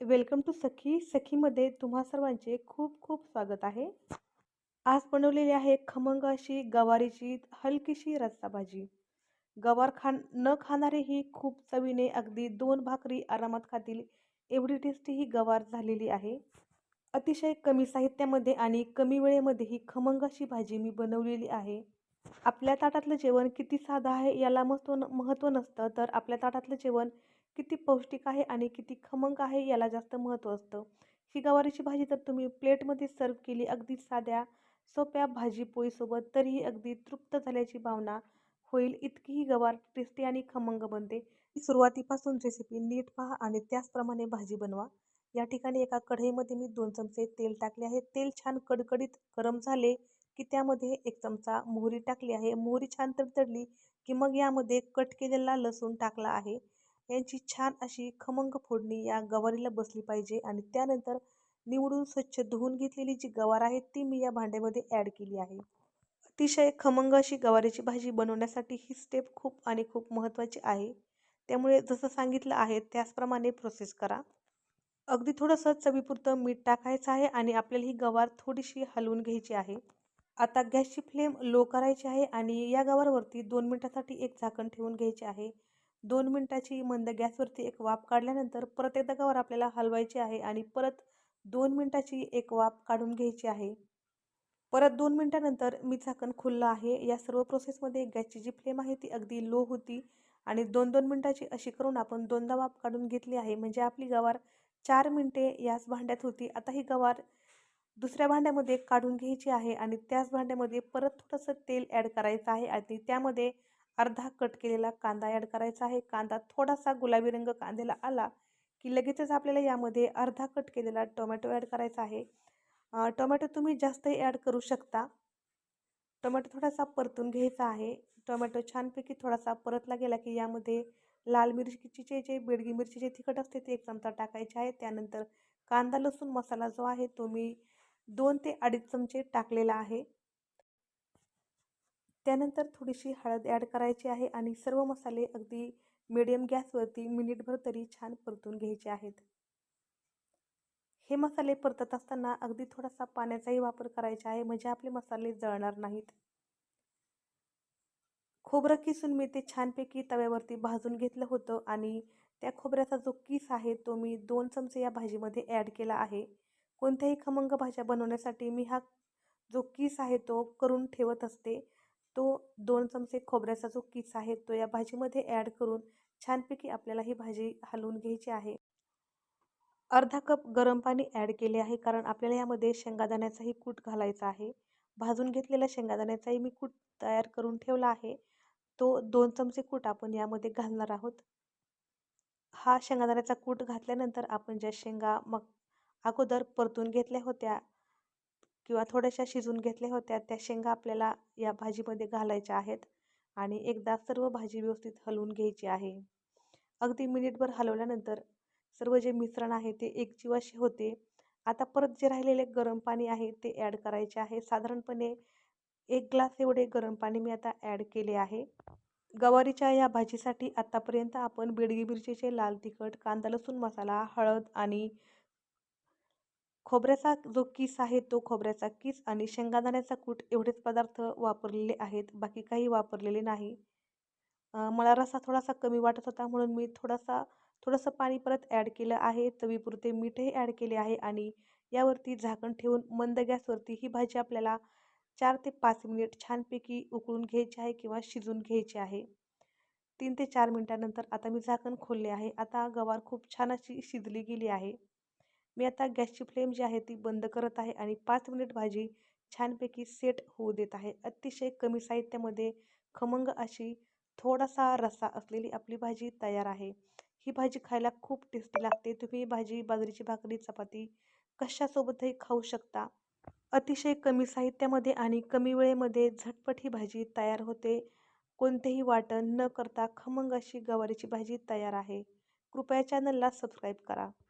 Welcome to सखी. सखीमध्ये तुम्हा सर्वांचे खूप खूप स्वागत आहे. आज बनवलेली आहे खमंग अशी गवारीची हलकीशी रस्सा भाजी. गवार खा न खाणारे ही खूप चवीने अगदी दोन भाकरी आरामात खातील एवढी टेस्टी ही गवार झालेली आहे. अतिशय कमी साहित्यामध्ये आणि कमी वेळेमध्ये ही खमंग अशी भाजी मी बनवलेली आहे. आपल्या ताटातलं जेवण किती साधं आहे याला महत्त्व महत्त्व नसतं तर आपल्या ताटातलं जेवण किती पौष्टिक आहे आणि किती खमंग आहे याला जास्त महत्त्व असतं. ही गवारीची भाजी तर तुम्ही प्लेटमध्ये सर्व केली अगदी साध्या सोप्या भाजी पोळीसोबत तरीही अगदी तृप्त झाल्याची भावना होईल. इतकी ही गवार टेस्टी आणि खमंग बनते. सुरुवातीपासून रेसिपी नीट पहा आणि त्याचप्रमाणे भाजी बनवा. या ठिकाणी एका कढईमध्ये मी दोन चमचे तेल टाकले आहे. तेल छान कडकडीत गरम झाले की त्यामध्ये एक चमचा मोहरी टाकली आहे. मोहरी छान तडतडली की मग यामध्ये कट केलेला लसूण टाकला आहे. यांची छान अशी खमंग फोडणी या गवारीला बसली पाहिजे आणि त्यानंतर निवडून स्वच्छ धुवून घेतलेली जी गवार आहे ती मी या भांड्यामध्ये ॲड केली आहे. अतिशय खमंग अशी गवारीची भाजी बनवण्यासाठी ही स्टेप खूप आणि खूप महत्त्वाची आहे. त्यामुळे जसं सांगितलं आहे त्याचप्रमाणे प्रोसेस करा. अगदी थोडंसं चवीपुरतं मीठ टाकायचं आहे आणि आपल्याला ही गवार थोडीशी हलवून घ्यायची आहे. आता गॅसची फ्लेम लो करायची आहे आणि या गवारवरती दोन मिनटासाठी एक झाकण ठेवून घ्यायचे आहे. दोन मिनटाची मंद गॅसवरती एक वाफ काढल्यानंतर परत एकदा गवार आपल्याला हलवायची आहे आणि परत दोन मिनटाची एक वाफ काढून घ्यायची आहे. परत दोन मिनटानंतर मी झाकण खुललं आहे. या सर्व प्रोसेसमध्ये गॅसची जी फ्लेम आहे ती अगदी लो होती आणि दोन दोन मिनटाची अशी करून आपण दोनदा वाफ काढून घेतली आहे. म्हणजे आपली गवार चार मिनटे याच भांड्यात होती. आता ही गवार दुसऱ्या भांड्यामध्ये काढून घ्यायची आहे आणि त्याच भांड्यामध्ये परत थोडंसं तेल ॲड करायचं आहे आणि त्यामध्ये अर्धा कट केलेला कांदा ॲड करायचा आहे. कांदा थोडासा गुलाबी रंग कांद्याला आला की लगेचच आपल्याला यामध्ये अर्धा कट केलेला टोमॅटो ॲड करायचा आहे. टोमॅटो तुम्ही जास्तही ॲड करू शकता. टोमॅटो थोडासा परतून घ्यायचा आहे. टोमॅटो छानपैकी थोडासा परतला गेला की यामध्ये लाल मिरचीचे जे बेडगी मिरचीचे तिखट असते ते एक चमचा टाकायचे आहे. त्यानंतर कांदा लसूण मसाला जो आहे तो मी दोन ते अडीच चमचे टाकलेला आहे. त्यानंतर थोडीशी हळद ॲड करायची आहे आणि सर्व मसाले अगदी मिडियम गॅसवरती मिनिटभर तरी छान परतून घ्यायचे आहेत. हे मसाले परतत असताना अगदी थोडासा पाण्याचाही वापर करायचा आहे म्हणजे आपले मसाले जळणार नाहीत. खोबरं किसून मी ते छानपैकी तव्यावरती भाजून घेतलं होतं आणि त्या खोबऱ्याचा जो किस आहे तो मी दोन चमचे या भाजीमध्ये ॲड केला आहे. कोणत्याही खमंग भाज्या बनवण्यासाठी मी हा जो किस आहे तो करून ठेवत असते. तो दोन चमचे खोबऱ्याचा जो किस आहे तो या भाजीमध्ये ॲड करून छानपैकी आपल्याला ही भाजी हलवून घ्यायची आहे. अर्धा कप गरम पाणी ॲड केले आहे कारण आपल्याला यामध्ये शेंगादाण्याचाही कूट घालायचा आहे. भाजून घेतलेल्या शेंगादाण्याचाही मी कूट तयार करून ठेवला आहे. तो दोन चमचे कूट आपण यामध्ये घालणार आहोत. हा शेंगादाण्याचा कूट घातल्यानंतर आपण ज्या शेंगा मग अगोदर परतून घेतल्या होत्या किंवा थोड्याशा शिजून घेतल्या होत्या त्या शेंगा आपल्याला या भाजीमध्ये घालायच्या आहेत आणि एकदा सर्व भाजी व्यवस्थित हलवून घ्यायची आहे. अगदी मिनिटभर हलवल्यानंतर सर्व जे मिश्रण आहे ते एकजीवाशी होते. आता परत जे राहिलेले गरम पाणी आहे ते ॲड करायचे आहे. साधारणपणे एक ग्लास एवढे गरम पाणी मी आता ॲड केले आहे. गवारीच्या या भाजीसाठी आत्तापर्यंत आपण बेडगी मिरचीचे लाल तिखट कांदा लसूण मसाला हळद आणि खोबऱ्याचा जो किस आहे तो खोबऱ्याचा किस आणि शेंगादाण्याचा कूट एवढेच पदार्थ वापरलेले आहेत बाकी काही वापरलेले नाही. मला रसा थोडासा कमी वाटत होता म्हणून मी थोडासा थोडंसं पाणी परत ॲड केलं आहे. चवीपुरते मीठही ॲड केले आहे आणि यावरती झाकण ठेवून मंद गॅसवरती ही भाजी आपल्याला चार ते पाच मिनिट छानपैकी उकळून घ्यायची आहे किंवा शिजून घ्यायची आहे. तीन ते चार मिनटानंतर आता मी झाकण खोलले आहे. आता गवार खूप छान अशी शिजली गेली आहे. मी आता गॅसची फ्लेम जी आहे ती बंद करत आहे आणि पाच मिनिट भाजी छानपैकी सेट होऊ देत आहे. अतिशय कमी साहित्यामध्ये खमंग अशी थोडासा रस्सा असलेली आपली भाजी तयार आहे. ही भाजी खायला खूप टेस्टी लागते. तुम्ही भाजी बाजरीची भाकरी चपाती कशासोबतही खाऊ शकता. अतिशय कमी साहित्यामध्ये आणि कमी वेळेमध्ये झटपट ही भाजी तयार होते. कोणतेही वाटण न करता खमंग अशी गवारीची भाजी तयार आहे. कृपया चॅनलला सबस्क्राईब करा.